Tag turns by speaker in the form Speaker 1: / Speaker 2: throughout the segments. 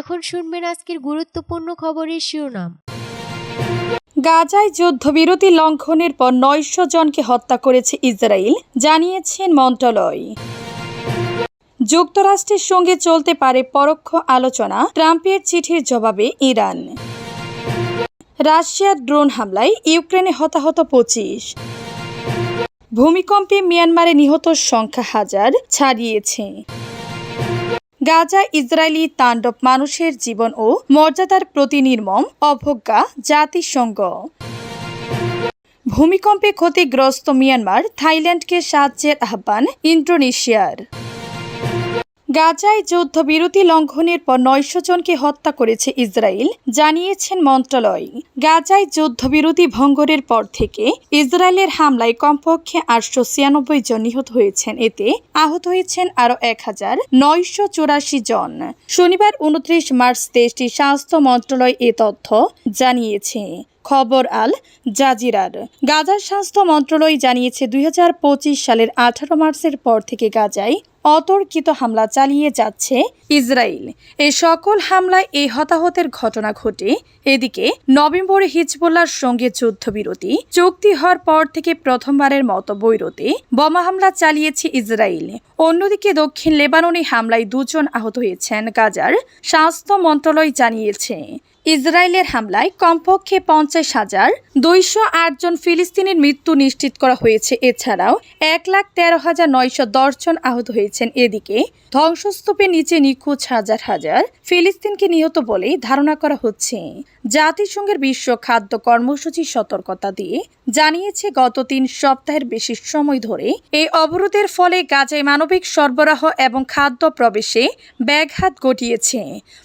Speaker 1: এখন শুনবেন আজকের গুরুত্বপূর্ণ খবরের শিরোনাম।
Speaker 2: গাজায় যুদ্ধবিরতি লঙ্ঘনের পর নয়শো জনকে হত্যা করেছে ইসরায়েল, জানিয়েছেন মন্ত্রণালয়। যুক্তরাষ্ট্রের সঙ্গে চলতে পারে পরোক্ষ আলোচনা, ট্রাম্পের চিঠির জবাবে ইরান। রাশিয়ার ড্রোন হামলায় ইউক্রেনে হতাহত পঁচিশ। ভূমিকম্পে মিয়ানমারে নিহত সংখ্যা হাজার, ছাড়িয়েছে। গাজা ইসরায়েলি তাণ্ডব মানুষের জীবন ও মর্যাদার প্রতি নির্মম অবজ্ঞা জাতিসংঘ। ভূমিকম্পে ক্ষতিগ্রস্ত মিয়ানমার, থাইল্যান্ডকে সাহায্যের আহ্বান ইন্দোনেশিয়ার। গাজায় যুদ্ধবিরতি লঙ্ঘনের পর নয়শো জনকে হত্যা করেছে ইসরায়েল, জানিয়েছেন মন্ত্রণালয়। গাজায় যুদ্ধবিরতি ভঙ্গরের পর থেকে ইসরায়েলের হামলায় কমপক্ষে আটশো ছিয়ানব্বই জন নিহত হয়েছেন। এতে আহত হয়েছেন আরও এক হাজার নয়শো চুরাশি জন। শনিবার উনত্রিশ মার্চ দেশটির স্বাস্থ্য মন্ত্রণালয় এ তথ্য জানিয়েছে। খবর আল জাজিরার। গাজার স্বাস্থ্য মন্ত্রণালয় জানিয়েছে, দুই হাজার পঁচিশ সালের আঠারো মার্চের পর থেকে গাজায় অতর্কিত হামলা চালিয়ে যাচ্ছে ইসরায়েল। এই সকল হামলায় এই হতাহতের ঘটনা ঘটে। এদিকে নভেম্বরে হিজবুল্লার সঙ্গে যুদ্ধবিরতি। চুক্তি হওয়ার পর থেকে প্রথমবারের মতো বৈরতে বোমা হামলা চালিয়েছে ইসরায়েল। অন্যদিকে দক্ষিণ লেবাননে হামলায় দুজন আহত হয়েছেন। গাজার স্বাস্থ্য মন্ত্রণালয় জানিয়েছে। ইসরায়েলের হামলায় কমপক্ষে পঞ্চাশ হাজার দুইশো জন ফিলিস্তিনের মৃত্যু নিশ্চিত করা হয়েছে। এছাড়াও এক লাখ তেরো হাজার নয়শো জন আহত হয়েছেন। এদিকে ধ্বংসস্তূপের নিচে নিখোঁজ হাজার হাজার ফিলিস্তিনকে নিহত বলেই ধারণা করা হচ্ছে। জাতিসংঘের বিশ্ব খাদ্য কর্মসূচি সতর্কতা দিয়ে জানিয়েছে, গত তিন সপ্তাহের বেশি সময় ধরে এই অবরোধের ফলে গাজায় মানবিক সরবরাহ এবং খাদ্য প্রবেশে ব্যাঘাত ঘটিয়েছে।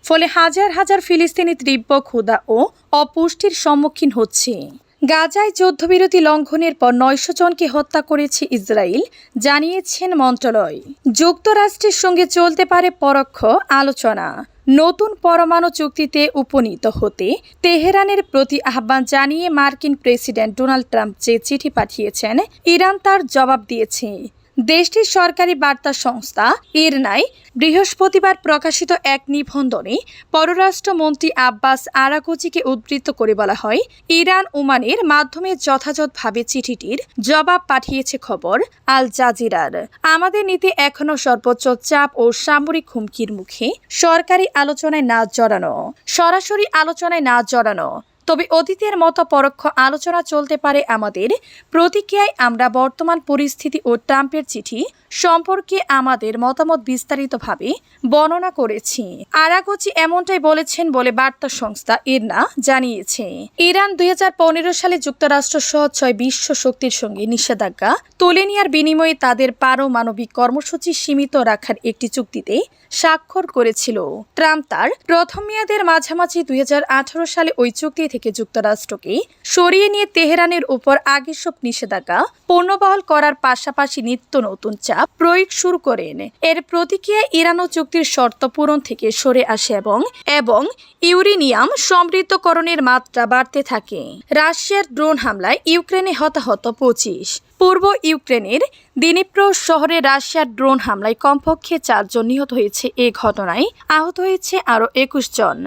Speaker 2: ফলে হাজার হাজার ফিলিস্তিনি তীব্র ক্ষুধা ও অপুষ্টির সম্মুখীন হচ্ছে। গাজায় যুদ্ধবিরতি লঙ্ঘনের পর নয়শো জনকে হত্যা করেছে ইসরায়েল জানিয়েছেন মন্ত্রণালয়। যুক্তরাষ্ট্রের সঙ্গে চলতে পারে পরোক্ষ আলোচনা। নতুন পরমাণু চুক্তিতে উপনীত হতে তেহরানের প্রতি আহ্বান জানিয়ে মার্কিন প্রেসিডেন্ট ডোনাল্ড ট্রাম্প যে চিঠি পাঠিয়েছেন, ইরান তার জবাব দিয়েছে। দেশটির সরকারি বার্তা সংস্থা ইরনাই বৃহস্পতিবার প্রকাশিত এক নিবন্ধনে পররাষ্ট্রমন্ত্রী আব্বাস আরাকুচিকে উদ্ধৃত করে বলা হয়, ইরান ওমানের মাধ্যমে যথাযথভাবে চিঠিটির জবাব পাঠিয়েছে খবর আল জাজিরার। আমাদের নীতি এখনও সর্বোচ্চ চাপ ও সামরিক হুমকির মুখে। সরকারি আলোচনায় না জড়ানো, সরাসরি আলোচনায় না জড়ানো তবে অতীতের মতো পরোক্ষ আলোচনা চলতে পারে আমাদের। প্রতিক্রিয়ায় আমরা বর্তমান পরিস্থিতি ও ট্রাম্পের চিঠি সম্পর্কে আমাদের মতামত বিস্তারিতভাবে বর্ণনা করেছি। আরাগোচি এমনটাই বলেছেন বলে বার্তা সংস্থা ইরনা জানিয়েছে। ইরান দুই হাজার পনেরো সালে যুক্তরাষ্ট্র সহ ছয় বিশ্ব শক্তির সঙ্গে নিষেধাজ্ঞা তুলে নেওয়ার বিনিময়ে তাদের পারমাণবিক কর্মসূচি সীমিত রাখার একটি চুক্তিতে স্বাক্ষর করেছিল। ট্রাম্প তার প্রথম মেয়াদের মাঝামাঝি দুই হাজার আঠারো সালে ওই চুক্তি থেকে যুক্তরাষ্ট্রকে সরিয়ে নিয়ে তেহরানের উপর আগে সব নিষেধাজ্ঞা পণ্যবহল করার পাশাপাশি নিত্য নতুন চাপ প্রয়োগ শুরু করে এনে। এর প্রতিক্রিয়া ইরানও চুক্তির শর্ত পূরণ থেকে সরে আসে এবং এবং ইউরেনিয়াম সমৃদ্ধকরণের মাত্রা বাড়তে থাকে। রাশিয়ার ড্রোন হামলায় ইউক্রেনে হতাহত পঁচিশ। পূর্ব ইউক্রেনের দিনিপ্রো শহরে রাশিয়ার ড্রোন হামলায় কমপক্ষে চারজন নিহত হয়েছে এ ঘটনায় আহত হয়েছে আরও একুশ জন।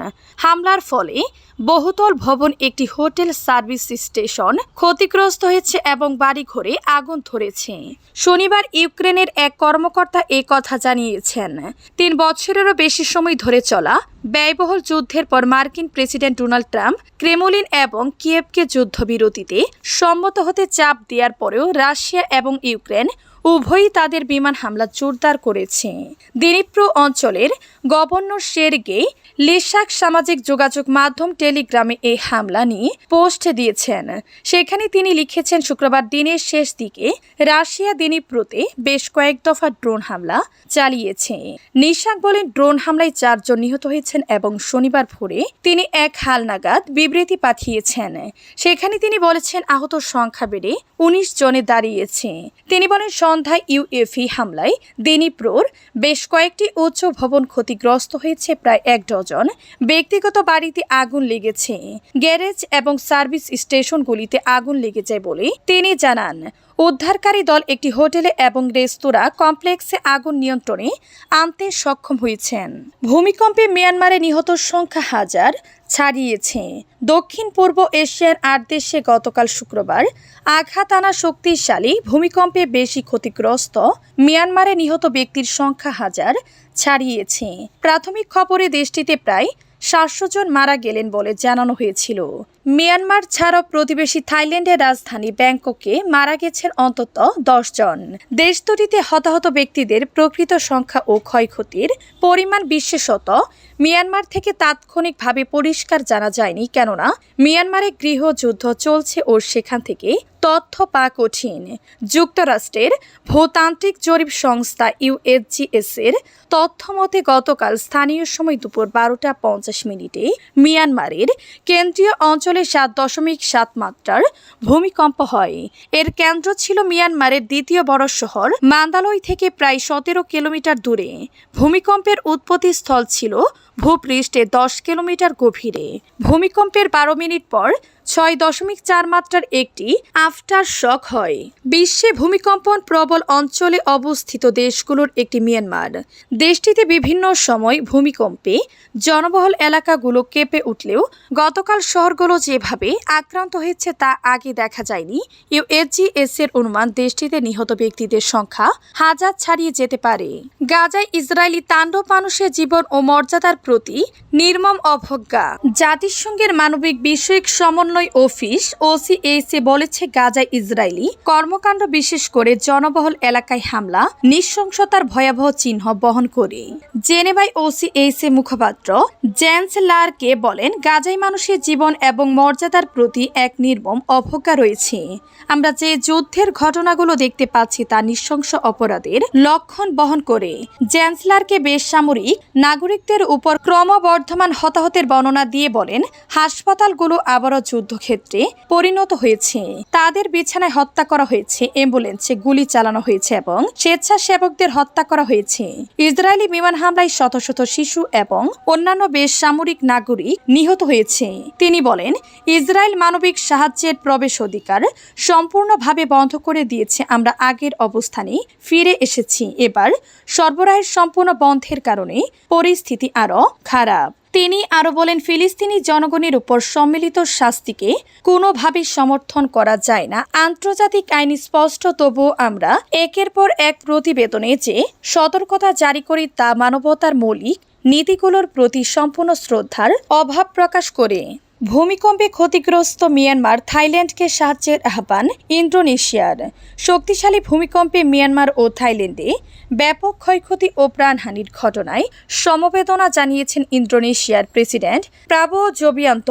Speaker 2: হামলার ফলে বহুতল ভবন, একটি হোটেল সার্ভিস স্টেশন ক্ষতিগ্রস্ত হয়েছে এবং বাড়িঘরে আগুন ধরেছে। শনিবার ইউক্রেনের এক কর্মকর্তা এ কথা জানিয়েছেন। তিন বছরেরও বেশি সময় ধরে চলা ব্যয়বহুল যুদ্ধের পর মার্কিন প্রেসিডেন্ট ডোনাল্ড ট্রাম্প ক্রেমলিন এবং কিয়েভকে যুদ্ধবিরতিতে সম্মত হতে চাপ দেওয়ার পরেও রাশিয়া এবং ইউক্রেন উভয়ই তাদের বিমান হামলা জোরদার করেছে। দিনিপ্রো অঞ্চলের গভর্নর শেরগে লেশাক সামাজিক যোগাযোগ মাধ্যম টেলিগ্রামে এই হামলা নিয়ে পোস্ট দিয়েছেন। সেখানে তিনি লিখেছেন, শুক্রবার দিনের শেষ দিকে রাশিয়া দিনিপ্রোতে বেশ কয়েক দফা ড্রোন হামলা চালিয়েছে। নিশাক বলেন, ড্রোন হামলায় চারজন নিহত হয়েছেন এবং শনিবার ভোরে তিনি এক হালনাগাদ বিবৃতি পাঠিয়েছেন। সেখানে তিনি বলেছেন, আহত সংখ্যা বেড়ে উনিশ জনে দাঁড়িয়েছে। তিনি বলেন, সন্ধ্যায় ইউএফি হামলায় দিনিপ্রোর বেশ কয়েকটি উচ্চ ভবন ক্ষতিগ্রস্ত হয়েছে, প্রায় এক ডজন। ব্যক্তিগত বাড়িতে আগুন লেগেছে। গ্যারেজ এবং সার্ভিস স্টেশনগুলিতে আগুন লেগে যায় বলে তিনি জানান। উদ্ধারকারী দল একটি হোটেলে এবং রেস্তোরাঁ কমপ্লেক্সে আগুন নিয়ন্ত্রণে আনতে সক্ষম হয়েছেন। ভূমিকম্পে মিয়ানমারে নিহত সংখ্যা হাজার ছাড়িয়েছে। দক্ষিণ পূর্ব এশিয়ার আট দেশে গতকাল শুক্রবার আঘাত আনা শক্তিশালী ভূমিকম্পে বেশি ক্ষতিগ্রস্ত মিয়ানমারে নিহত ব্যক্তির সংখ্যা হাজার ছাড়িয়েছে। প্রাথমিক খবরে দেশটিতে প্রায় সাতশো জন মারা গেলেন বলে জানানো হয়েছিল। মিয়ানমার ছাড়াও প্রতিবেশী থাইল্যান্ডের রাজধানী ব্যাংককে মারা গেছেন অন্তত দশ জন। দেশ দুটিতে হতাহত ব্যক্তিদের প্রকৃত সংখ্যা ও ক্ষয়ক্ষতির পরিমাণ বিশেষত মিয়ানমার থেকে তাৎক্ষণিকভাবে পরিষ্কার জানা যায়নি, কেননা মিয়ানমারে গৃহযুদ্ধ চলছে ও সেখান থেকে তথ্য পাওয়া কঠিন। যুক্তরাষ্ট্রের ভূতান্ত্রিক জরিপ সংস্থা ইউএসজিএস এর তথ্য মতে গতকাল স্থানীয় সময় দুপুর বারোটা পঞ্চাশ মিনিটে মিয়ানমারের কেন্দ্রীয় অঞ্চলে সাত দশমিক সাত মাত্রার ভূমিকম্প হয়। এর কেন্দ্র ছিল মিয়ানমারের দ্বিতীয় বড় শহর মান্দালয় থেকে প্রায় সতেরো কিলোমিটার দূরে। ভূমিকম্পের উৎপত্তি স্থল ছিল ভূপৃষ্ঠে দশ কিলোমিটার গভীরে। ভূমিকম্পের বারো মিনিট পর ছয় দশমিক চার মাত্রার একটি আফটার শক হয়। বিশ্বে ভূমিকম্পন প্রবল অঞ্চলে অবস্থিত দেশগুলোর একটি মিয়ানমার। দেশটিতে বিভিন্ন সময় ভূমিকম্পে জনবহুল এলাকাগুলো কেঁপে উঠলেও গতকাল শহরগুলো যেভাবে আক্রান্ত হয়েছে তা আগে দেখা যায়নি। ইউএসজিএস এর অনুমান, দেশটিতে নিহত ব্যক্তিদের সংখ্যা হাজার ছাড়িয়ে যেতে পারে। গাজায় ইসরায়েলি তাণ্ডব মানুষের জীবন ও মর্যাদার প্রতি নির্মম অবজ্ঞা। জাতিসংঘের মানবিক বিষয়ক সমন্বয় অফিস ওসিএসএ বলেছে গাজায় ইসরায়েলি কর্মকাণ্ড বিশেষ করে জনবহুল এলাকায় হামলা, নৃশংসতার ভয়াবহ চিহ্ন বহন করে। জেনেভাই ওসিএসএ মুখপাত্র জেন্স লারকে বলেন, গাজায় মানুষের জীবন এবং মর্যাদার প্রতি এক নির্মম অবজ্ঞা রয়েছে। আমরা যে যুদ্ধের ঘটনাগুলো দেখতে পাচ্ছি তা নৃশংস অপরাধের লক্ষণ বহন করে। চ্যান্সেলরকে বেসামরিক নাগরিকদের উপর ক্রমবর্ধমান হতাহতের বর্ণনা দিয়ে বলেন, হাসপাতালগুলো আবারও যুদ্ধক্ষেত্রে পরিণত হয়েছে। তাদের বিছানায় হত্যা করা হয়েছে, অ্যাম্বুলেন্সে গুলি চালানো হয়েছে এবং স্বেচ্ছাসেবকদের হত্যা করা হয়েছে। ইসরায়েলি বিমান হামলায় শত শত শিশু এবং অন্যান্য বেসামরিক নাগরিক নিহত হয়েছে। তিনি বলেন, ইসরায়েল মানবিক সাহায্যের প্রবেশ অধিকার সম্পূর্ণভাবে বন্ধ করে দিয়েছে। আমরা আগের অবস্থানে ফিরে এসেছি। এবার সরবরাহের সম্পূর্ণ বন্ধের কারণে পরিস্থিতি আরও খারাপ। তিনি আরও বলেন, ফিলিস্তিনি জনগণের উপর সম্মিলিত শাস্তিকে কোনোভাবে সমর্থন করা যায় না। আন্তর্জাতিক আইন স্পষ্ট, তবুও আমরা একের পর এক প্রতিবেদনে যে সতর্কতা জারি করি তা মানবতার মৌলিক নীতিগুলোর প্রতি সম্পূর্ণ শ্রদ্ধার অভাব প্রকাশ করে। ভূমিকম্পে ক্ষতিগ্রস্ত মিয়ানমার থাইল্যান্ডকে সাহায্যের আহ্বান ইন্দোনেশিয়ার। শক্তিশালী ভূমিকম্পে মিয়ানমার ও থাইল্যান্ডে ব্যাপক ক্ষয়ক্ষতি ও প্রাণহানির ঘটনায় সমবেদনা জানিয়েছেন ইন্দোনেশিয়ার প্রেসিডেন্ট প্রাবো জোবিয়ান্ত।